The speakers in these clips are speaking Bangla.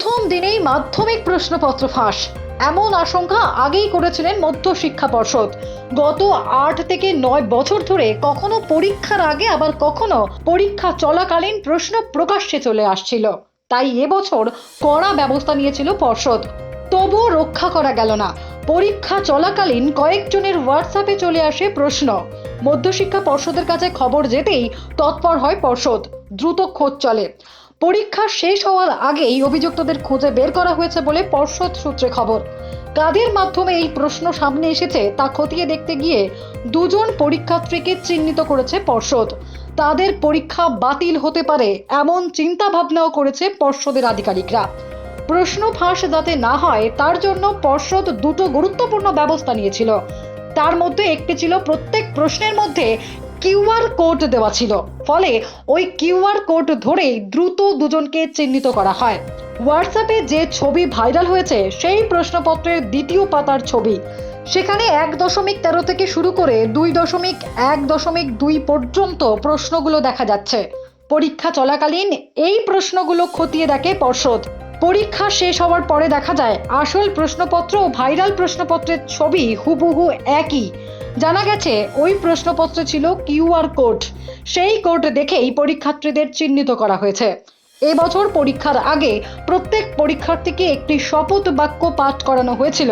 প্রথম দিনেই মাধ্যমিক প্রশ্নপত্র ফাঁস। এমন আশঙ্কা আগেই করেছিলেন মধ্য শিক্ষা পর্ষদ। গত আট থেকে নয় বছর ধরে কখনো পরীক্ষার আগে আবার কখনো পরীক্ষা চলাকালীন প্রশ্ন প্রকাশ্যে চলে আসছিল। তাই এবছর কড়া ব্যবস্থা নিয়েছিল পর্ষদ। তবুও রক্ষা করা গেল না। পরীক্ষা চলাকালীন কয়েকজনের হোয়াটসঅ্যাপে চলে আসে প্রশ্ন। মধ্যশিক্ষা পর্ষদের কাছে খবর যেতেই তৎপর হয় পর্ষদ। দ্রুত খোঁজ চলে। পরীক্ষা শেষ হওয়ার আগেই অভিযুক্তদের খুঁজে বের করা হয়েছে বলে পর্ষদ সূত্রে খবর। কাদের মাধ্যমে এই প্রশ্ন সামনে এসেছে তা খতিয়ে দেখতে গিয়ে দুজন পরীক্ষার্থীকে চিহ্নিত করেছে পর্ষদ। তাদের পরীক্ষা বাতিল হতে পারে এমন চিন্তা ভাবনাও করেছে পর্ষদের আধিকারিকরা। প্রশ্ন ফাঁস যাতে না হয়, তার জন্য পর্ষদ দুটো গুরুত্বপূর্ণ ব্যবস্থা নিয়েছিল। তার মধ্যে একটি ছিল প্রত্যেক প্রশ্নের মধ্যে কিউআর কোড দেওয়া ছিল। ফলে ওই কিউআর কোড ধরেই দ্রুত দুজনকে চিহ্নিত করা হয়। হোয়াটসঅ্যাপে যে ছবি ভাইরাল হয়েছে, সেই প্রশ্নপত্রের দ্বিতীয় পাতার ছবি। সেখানে এক দশমিক তেরো থেকে শুরু করে দুই দশমিক এক দশমিক দুই পর্যন্ত প্রশ্নগুলো দেখা যাচ্ছে। পরীক্ষা চলাকালীন এই প্রশ্নগুলো খতিয়ে দেখে পর্ষদ। পরীক্ষা শেষ হওয়ার পরে দেখা যায়, আসল প্রশ্নপত্র ও ভাইরাল প্রশ্নপত্রের ছবি হুবহু একই। জানা গেছে, ওই প্রশ্নপত্রে ছিল কিউআর কোড। সেই কোড দেখেই পরীক্ষার্থীদের চিহ্নিত করা হয়েছে। এবছর পরীক্ষার আগে প্রত্যেক পরীক্ষার্থীকে একটি শপথ বাক্য পাঠ করানো হয়েছিল।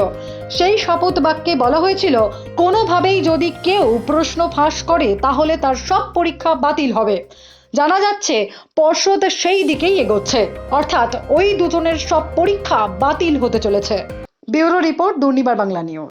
সেই শপথ বাক্যে বলা হয়েছিল, কোনোভাবেই যদি কেউ প্রশ্ন ফাঁস করে, তাহলে তার সব পরীক্ষা বাতিল হবে। জানা যাচ্ছে, পর্ষদ সেই দিকেই এগোচ্ছে। অর্থাৎ ওই দুজনের সব পরীক্ষা বাতিল হতে চলেছে। Bureau report Durnibar Bangla news.